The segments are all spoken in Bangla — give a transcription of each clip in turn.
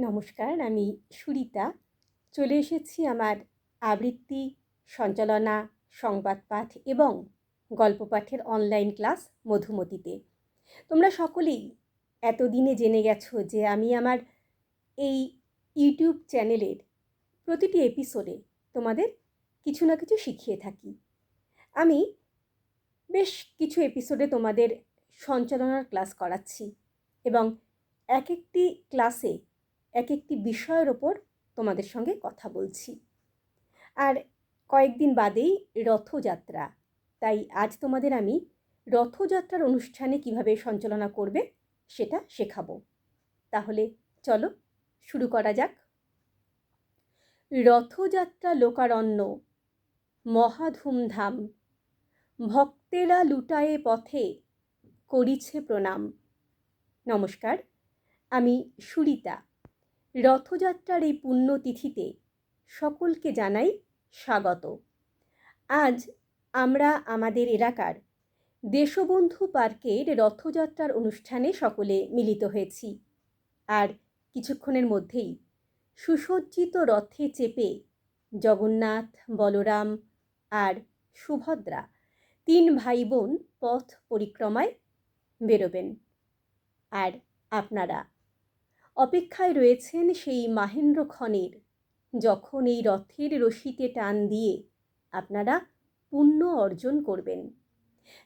নমস্কার, আমি সুরিতা। চলে এসেছি আমার আবৃত্তি, সঞ্চালনা সংবাদ পাঠ এবং গল্প পাঠের অনলাইন ক্লাস মধুমতিতে। তোমরা সকলেই এতদিনে জেনে গেছো যে আমি আমার এই ইউটিউব চ্যানেলের প্রতিটি এপিসোডে তোমাদের কিছু না কিছু শিখিয়ে থাকি। আমি বেশ কিছু এপিসোডে তোমাদের সঞ্চালনার ক্লাস করাচ্ছি এবং এক একটি ক্লাসে এক একটি বিষয়ের ওপর তোমাদের সঙ্গে কথা বলছি। আর কয়েকদিন বাদেই রথযাত্রা। তাই আজ তোমাদের আমি রথযাত্রার অনুষ্ঠানে কীভাবে সঞ্চালনা করবে সেটা শেখাবো। তাহলে চলো শুরু করা যাক। রথযাত্রা লোকারণ্য মহা ধুমধাম ভক্তেরা লুটায়ে পথে করিছে প্রণাম। নমস্কার, আমি সুরিতা। রথযাত্রার এই পুণ্যতিথিতে সকলকে জানাই স্বাগত। আজ আমরা আমাদের এলাকার দেশবন্ধু পার্কের রথযাত্রার অনুষ্ঠানে সকলে মিলিত হয়েছি। আর কিছুক্ষণের মধ্যেই সুসজ্জিত রথে চেপে জগন্নাথ, বলরাম আর সুভদ্রা তিন ভাই বোন পথ পরিক্রমায় বেরোবেন। আর আপনারা অপেক্ষায় রয়েছেন সেই মাহেন্দ্র ক্ষণের যখন এই রথের রশিতে টান দিয়ে আপনারা পুণ্য অর্জন করবেন।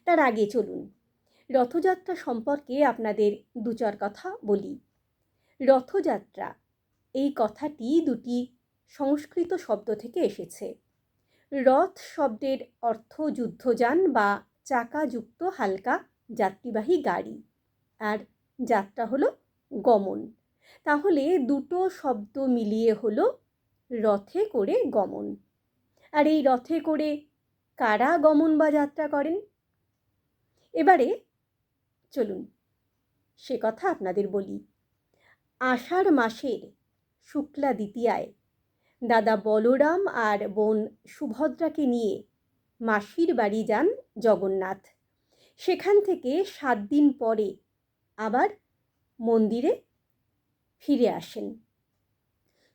তার আগে চলুন, রথযাত্রা সম্পর্কে আপনাদের দু চার কথা বলি। রথযাত্রা, এই কথাটি দুটি সংস্কৃত শব্দ থেকে এসেছে। রথ শব্দের অর্থ যুদ্ধযান বা চাকাযুক্ত হালকা যাত্রীবাহী গাড়ি। আর যাত্রা হলো গমন। তাহলে দুটো শব্দ মিলিয়ে হলো রথে করে গমন। আর এই রথে করে কারা গমন বা যাত্রা করেন? এবারে চলুন সে কথা আপনাদের বলি। আষাঢ় মাসের শুক্লা দ্বিতীয়ায় দাদা বলরাম আর বোন সুভদ্রাকে নিয়ে মাসির বাড়ি যান জগন্নাথ। সেখান থেকে সাত দিন পরে আবার মন্দিরে ফিরে আসেন।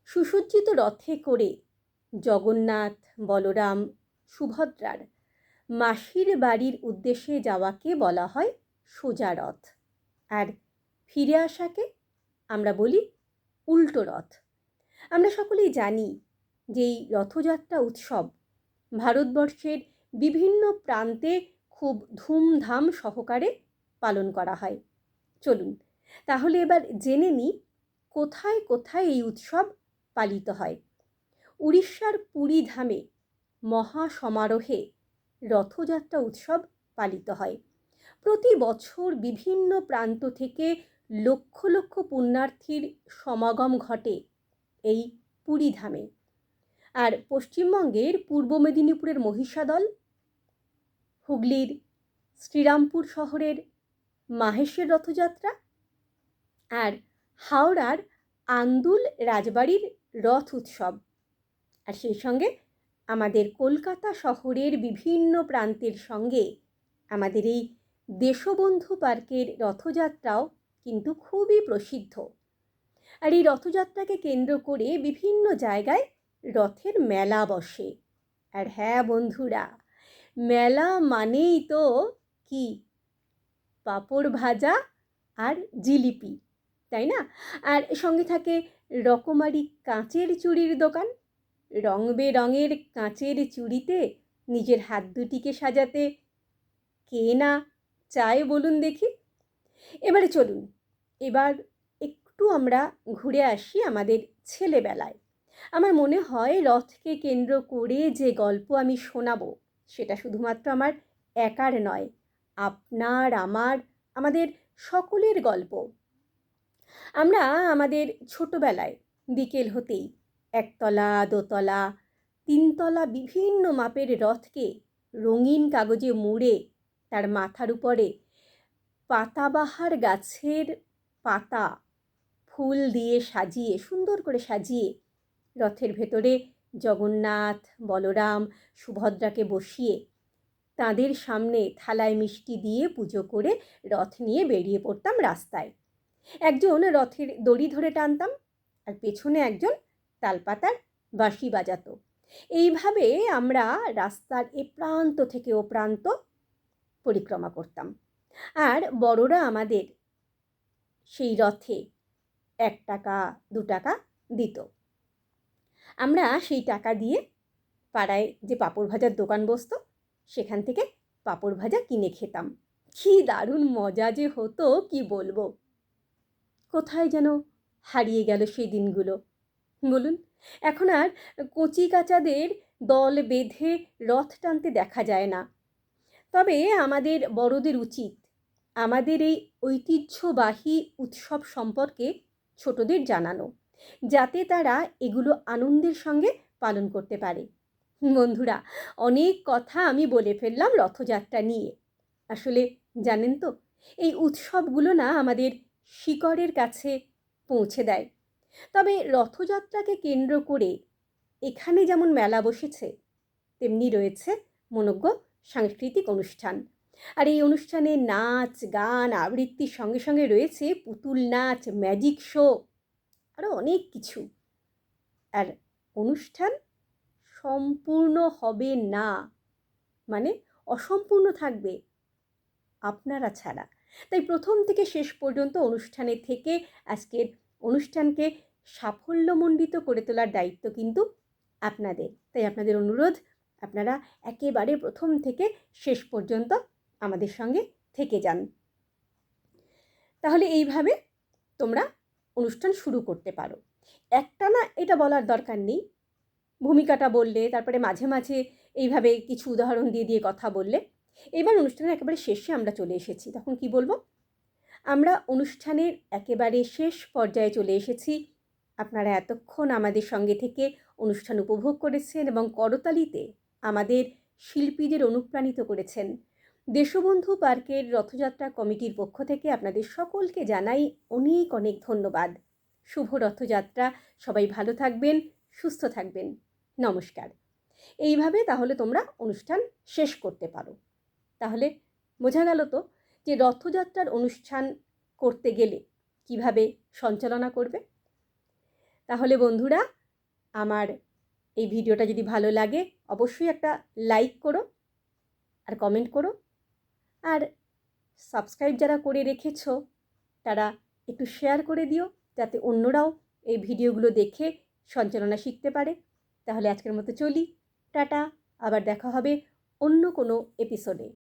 সুসজ্জিত রথে করে জগন্নাথ, বলরাম, সুভদ্রার মাসির বাড়ির উদ্দেশ্যে যাওয়াকে বলা হয় সোজা রথ। আর ফিরে আসাকে আমরা বলি উল্টো রথ। আমরা সকলেই জানি যে এই রথযাত্রা উৎসব ভারতবর্ষের বিভিন্ন প্রান্তে খুব ধুমধাম সহকারে পালন করা হয়। চলুন, তাহলে এবার জেনে নিই কোথায় কোথায় এই উৎসব পালিত হয়? উড়িষ্যার পুরী ধামে মহা সমারোহে রথযাত্রা উৎসব পালিত হয়। প্রতি বছর বিভিন্ন প্রান্ত থেকে লক্ষ লক্ষ পুণ্যার্থীর সমাগম ঘটে এই পুরী ধামে। আর পশ্চিমবঙ্গের পূর্ব মেদিনীপুরের মহিষাদল, হুগলির শ্রীরামপুর শহরের মাহেশের রথযাত্রা, আর হাওড়ার আন্দুল রাজবাড়ির রথ উৎসব। আর সেই সঙ্গে আমাদের কলকাতা শহরের বিভিন্ন প্রান্তের সঙ্গে আমাদের এই দেশবন্ধু পার্কের রথযাত্রাও কিন্তু খুবই প্রসিদ্ধ। আর এই রথযাত্রাকে কেন্দ্র করে বিভিন্ন জায়গায় রথের মেলা বসে। আর হ্যাঁ বন্ধুরা, মেলা মানেই তো কি? পাঁপড় ভাজা আর জিলিপি। তাই না? আর সঙ্গে থাকে রকমারি কাঁচের চুড়ির দোকান। রং বেরঙের কাঁচের চুড়িতে নিজের হাত দুটিকে সাজাতে কে না চায় বলুন দেখি। এবারে চলুন, এবার একটু আমরা ঘুরে আসি আমাদের ছেলেবেলায়। আমার মনে হয় রথকে কেন্দ্র করে যে গল্প আমি শোনাবো, সেটা শুধুমাত্র আমার একার নয়, আপনার, আমার, আমাদের সকলের গল্প। আমরা আমাদের ছোটোবেলায় বিকেল হতেই একতলা, দোতলা, তিনতলা বিভিন্ন মাপের রথকে রঙিন কাগজে মুড়ে তার মাথার উপরে পাতাবাহার গাছের পাতা ফুল দিয়ে সাজিয়ে, সুন্দর করে সাজিয়ে রথের ভেতরে জগন্নাথ, বলরাম, সুভদ্রাকে বসিয়ে তাদের সামনে থালায় মিষ্টি দিয়ে পুজো করে রথ নিয়ে বেরিয়ে পড়তাম রাস্তায়। একজন রথের দড়ি ধরে টানতাম আর পেছনে একজন তালপাতার বাঁশি বাজাতো। এইভাবে আমরা রাস্তার এ প্রান্ত থেকে ও প্রান্ত পরিক্রমা করতাম। আর বড়রা আমাদের সেই রথে এক টাকা, দু টাকা দিত। আমরা সেই টাকা দিয়ে পাড়ায় যে পাঁপড় ভাজার দোকান বসতো, সেখান থেকে পাঁপড় ভাজা কিনে খেতাম। কী দারুণ মজা যে হতো, কি বলব? কোথায় যেন হারিয়ে গেল সেই দিনগুলো। বলুন, এখন আর কচি কাচাদের দল বেঁধে রথ টানতে দেখা যায় না। তবে আমাদের বড়দের উচিত, আমাদের এই ঐতিহ্যবাহী উৎসব সম্পর্কে ছোটদের জানানো, যাতে তারা এগুলো আনন্দের সঙ্গে পালন করতে পারে। বন্ধুরা, অনেক কথা আমি বলে ফেললাম রথযাত্রা নিয়ে। আসলে জানেন তো, এই উৎসবগুলো না আমাদের শিকড়ের কাছে পৌঁছে দেয়। তবে রথযাত্রাকে কেন্দ্র করে এখানে যেমন মেলা বসেছে, তেমনি রয়েছে মনজ্ঞ সাংস্কৃতিক অনুষ্ঠান। আর এই অনুষ্ঠানে নাচ, গান, আবৃত্তির সঙ্গে সঙ্গে রয়েছে পুতুল নাচ ম্যাজিক শো আরও অনেক কিছু। আর অনুষ্ঠান সম্পূর্ণ হবে না মানে অসম্পূর্ণ থাকবে আপনারা ছাড়া। তাই প্রথম থেকে শেষ পর্যন্ত অনুষ্ঠানে থেকে আজকের অনুষ্ঠানকে সাফল্যমণ্ডিত করে তোলার দায়িত্ব কিন্তু আপনাদের। তাই আপনাদের অনুরোধ, আপনারা একেবারে প্রথম থেকে শেষ পর্যন্ত আমাদের সঙ্গে থেকে যান। তাহলে এইভাবে তোমরা অনুষ্ঠান শুরু করতে পারো। একটা না, এটা বলার দরকার নেই। ভূমিকাটা বললে, তারপরে মাঝে মাঝে এইভাবে কিছু উদাহরণ দিয়ে দিয়ে কথা বললে এবার অনুষ্ঠানের একেবারে শেষে আমরা চলে এসেছি। তখন কি বলব? আমরা অনুষ্ঠানের একেবারে শেষ পর্যায়ে চলে এসেছি। আপনারা এতক্ষণ আমাদের সঙ্গে থেকে অনুষ্ঠান উপভোগ করেছেন এবং করতালিতে আমাদের শিল্পীদের অনুপ্রাণিত করেছেন। দেশবন্ধু পার্কের রথযাত্রা কমিটির পক্ষ থেকে আপনাদের সকলকে জানাই অনেক অনেক ধন্যবাদ। শুভ রথযাত্রা। সবাই ভালো থাকবেন, সুস্থ থাকবেন। নমস্কার। এইভাবে তাহলে তোমরা অনুষ্ঠান শেষ করতে পারো। তাহলে বোঝা গেল তো যে রথযাত্রার অনুষ্ঠান করতে গেলে কীভাবে সঞ্চালনা করবে? তাহলে বন্ধুরা, আমার এই ভিডিওটা যদি ভালো লাগে, অবশ্যই একটা লাইক করো আর কমেন্ট করো। আর সাবস্ক্রাইব যারা করে রেখেছ, তারা একটু শেয়ার করে দিও, যাতে অন্যরাও এই ভিডিওগুলো দেখে সঞ্চালনা শিখতে পারে। তাহলে আজকের মতো চলি, টাটা, আবার দেখা হবে অন্য কোনো এপিসোডে